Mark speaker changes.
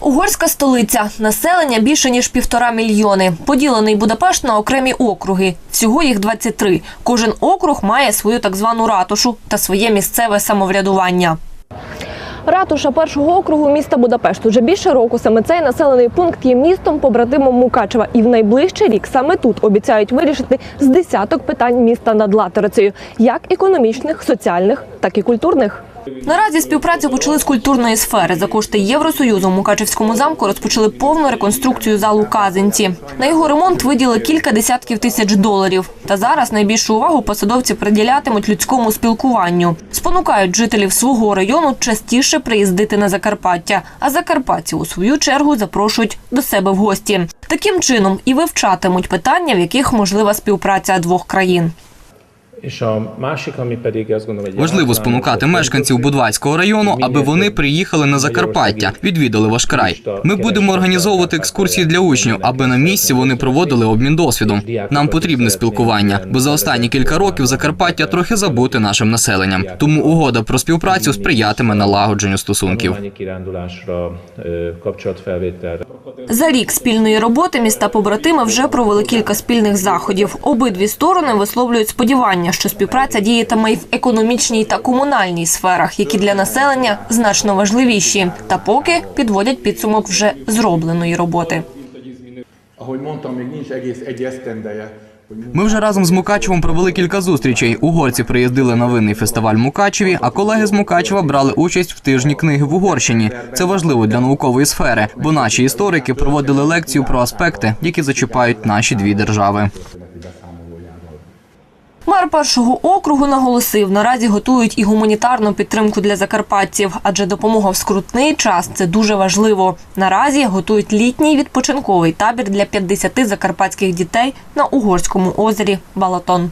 Speaker 1: Угорська столиця. Населення більше ніж півтора мільйони. Поділений Будапешт на окремі округи. Всього їх 23. Кожен округ має свою так звану ратушу та своє місцеве самоврядування. Ратуша першого округу міста Будапешт. Уже більше року саме цей населений пункт є містом побратимом Мукачева. І в найближчий рік саме тут обіцяють вирішити з десяток питань міста над Латерицею, як економічних, соціальних, так і культурних. Наразі співпрацю почали з культурної сфери. За кошти Євросоюзу в Мукачевському замку розпочали повну реконструкцію залу Казинці. На його ремонт виділи кілька десятків тисяч доларів. Та зараз найбільшу увагу посадовці приділятимуть людському спілкуванню. Спонукають жителів свого району частіше приїздити на Закарпаття. А закарпатці у свою чергу запрошують до себе в гості. Таким чином і вивчатимуть питання, в яких можлива співпраця двох країн.
Speaker 2: Важливо спонукати мешканців Будвайського району, аби вони приїхали на Закарпаття, відвідали ваш край. Ми будемо організовувати екскурсії для учнів, аби на місці вони проводили обмін досвідом. Нам потрібне спілкування, бо за останні кілька років Закарпаття трохи забути нашим населенням. Тому угода про співпрацю сприятиме налагодженню стосунків.
Speaker 3: ö.
Speaker 1: За рік спільної роботи міста побратими вже провели кілька спільних заходів. Обидві сторони висловлюють сподівання, що співпраця діятиме й в економічній та комунальній сферах, які для населення значно важливіші. Та поки підводять підсумок вже зробленої роботи.
Speaker 2: Ми вже разом з Мукачевом провели кілька зустрічей. Угорці приїздили на винний фестиваль Мукачеві, а колеги з Мукачева брали участь в тижні книги в Угорщині. Це важливо для наукової сфери, бо наші історики проводили лекцію про аспекти, які зачіпають наші дві держави.
Speaker 1: Мер першого округу наголосив, наразі готують і гуманітарну підтримку для закарпатців, адже допомога в скрутний час це дуже важливо. Наразі готують літній відпочинковий табір для 50 закарпатських дітей на угорському озері Балатон.